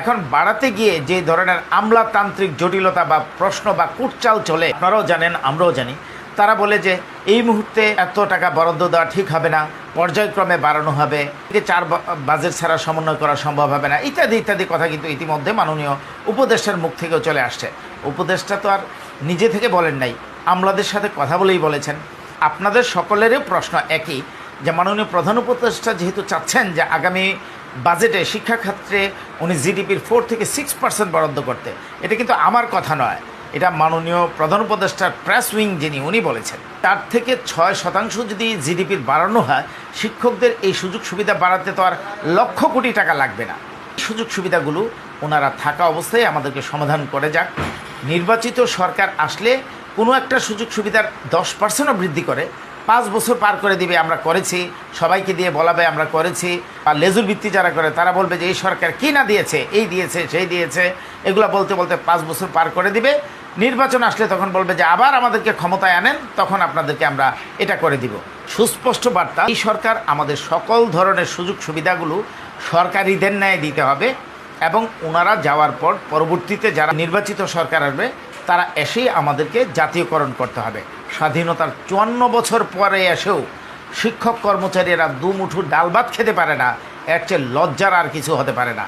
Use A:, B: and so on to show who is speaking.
A: এখন বাড়াতে গিয়ে যে ধরনের আমলাতান্ত্রিক জটিলতা বা প্রশ্ন বা কুটচাল চলে, আপনারাও জানেন, আমরাও জানি, তারা বলে যে এই মুহূর্তে এত টাকা বরাদ্দ দেওয়া ঠিক হবে না, পর্যায়ক্রমে বাড়ানো হবে যে চার বাজেট ছাড়া সমন্বয় করা সম্ভব হবে না, ইত্যাদি ইত্যাদি কথা কিন্তু ইতিমধ্যে মাননীয় উপদেষ্টার মুখ থেকেও চলে আসছে। উপদেষ্টা তো আর নিজে থেকে বলেন নাই, আমলাদের সাথে কথা বলেই বলেছেন। আপনাদের সকলেরও প্রশ্ন একই যে মাননীয় প্রধান উপদেষ্টা যেহেতু চাচ্ছেন যে আগামী বাজেটে শিক্ষা ক্ষেত্রে উনি জিডিপির ফোর থেকে সিক্স পার্সেন্ট বরাদ্দ করতে, এটা কিন্তু আমার কথা নয়। এটা মাননীয় প্রধান উপদেষ্টার প্রেস উইং যিনি, উনি বলেছেন। তার থেকে ছয় শতাংশ যদি জিডিপির বাড়ানো হয়, শিক্ষকদের এই সুযোগ সুবিধা বাড়াতে তো আর লক্ষ কোটি টাকা লাগবে না। সুযোগ সুবিধাগুলো ওনারা থাকা অবস্থায় আমাদেরকে সমাধান করে যাক। নির্বাচিত সরকার আসলে কোনো একটা সুযোগ সুবিধার দশ পার্সেন্টও বৃদ্ধি করে পাঁচ বছর পার করে দিবে, আমরা করেছি। সবাইকে দিয়ে বলাবে, আমরা করেছি। আর লেজুর ভিত্তি যারা করে, তারা বলবে যে, এই সরকার কী না দিয়েছে? এই দিয়েছে, সেই দিয়েছে। এগুলো বলতে বলতে পাঁচ বছর পার করে দিবে। নির্বাচন আসলে তখন বলবে যে, আবার আমাদেরকে ক্ষমতায় আনেন, তখন আপনাদেরকে আমরা এটা করে দিব। সুস্পষ্ট বার্তা, এই সরকার আমাদের সকল ধরনের সুযোগ সুবিধাগুলো সরকারিদের ন্যায় দিতে হবে এবং ওনারা যাওয়ার পর পরবর্তীতে যারা নির্বাচিত সরকার আসবে তারা এসেই আমাদেরকে জাতীয়করণ করতে হবে। স্বাধীনতার চুয়ান্ন বছর পরে এসেও শিক্ষক কর্মচারীরা দু মুঠো ডাল ভাত খেতে পারে না। এর চেয়ে লজ্জার আর কিছু হতে পারে না।